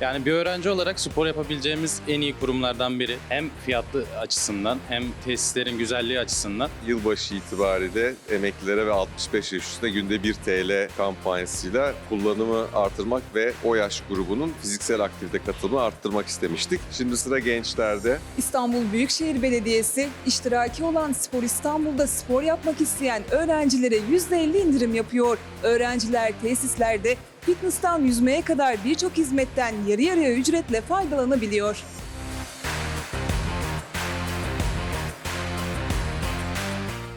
Yani bir öğrenci olarak spor yapabileceğimiz en iyi kurumlardan biri. Hem fiyatlı açısından hem tesislerin güzelliği açısından. Yılbaşı itibariyle emeklilere ve 65 yaş üstüne günde 1 TL kampanyasıyla kullanımı artırmak ve o yaş grubunun fiziksel aktivite katılımını arttırmak istemiştik. Şimdi sıra gençlerde. İstanbul Büyükşehir Belediyesi iştiraki olan Spor İstanbul'da spor yapmak isteyen öğrencilere %50 indirim yapıyor. Öğrenciler tesislerde fitness'tan yüzmeye kadar birçok hizmetten yarı yarıya ücretle faydalanabiliyor.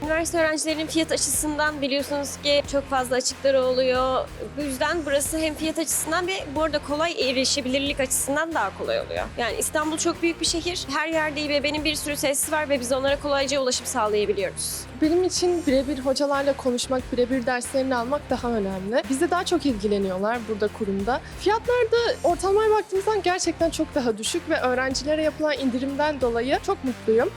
Üniversite öğrencilerinin fiyat açısından biliyorsunuz ki çok fazla açıkları oluyor. Bu yüzden burası hem fiyat açısından ve bu arada kolay erişebilirlik açısından daha kolay oluyor. Yani İstanbul çok büyük bir şehir. Her yerde İBB'nin bir sürü tesisi var ve biz onlara kolayca ulaşım sağlayabiliyoruz. Benim için birebir hocalarla konuşmak, birebir derslerini almak daha önemli. Bizde daha çok ilgileniyorlar burada kurumda. Fiyatlar da ortalamaya baktığımızdan gerçekten çok daha düşük ve öğrencilere yapılan indirimden dolayı çok mutluyum.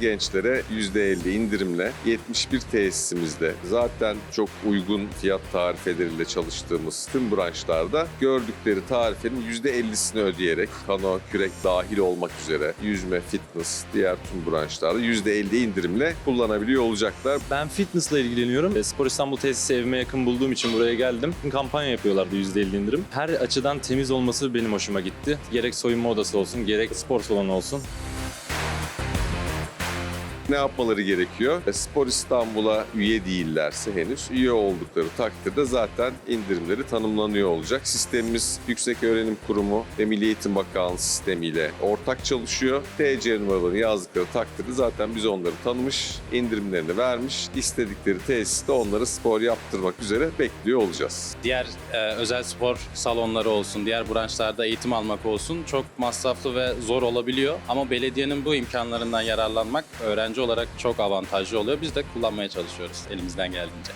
Gençlere %50 indirimle 71 tesisimizde zaten çok uygun fiyat tarifeleriyle çalıştığımız tüm branşlarda gördükleri tarifenin %50'sini ödeyerek kano, kürek dahil olmak üzere yüzme, fitness, diğer tüm branşlarda %50 indirimle kullanabiliyor olacaklar. Ben fitnessla ilgileniyorum. Spor İstanbul tesisi evime yakın bulduğum için buraya geldim. Kampanya yapıyorlardı %50 indirim. Her açıdan temiz olması benim hoşuma gitti. Gerek soyunma odası olsun, gerek spor salonu olsun. Ne yapmaları gerekiyor? E, Spor İstanbul'a üye değillerse henüz üye oldukları takdirde zaten indirimleri tanımlanıyor olacak. Sistemimiz Yüksek Öğrenim Kurumu ve Milli Eğitim Bakanlığı sistemiyle ortak çalışıyor. TC numaralarını yazdıkları takdirde zaten biz onları tanımış, indirimlerini vermiş, istedikleri tesiste onları spor yaptırmak üzere bekliyor olacağız. Diğer e, özel spor salonları olsun, diğer branşlarda eğitim almak olsun çok masraflı ve zor olabiliyor. Ama belediyenin bu imkanlarından yararlanmak öğrenci olarak çok avantajlı oluyor. Biz de kullanmaya çalışıyoruz elimizden geldiğince.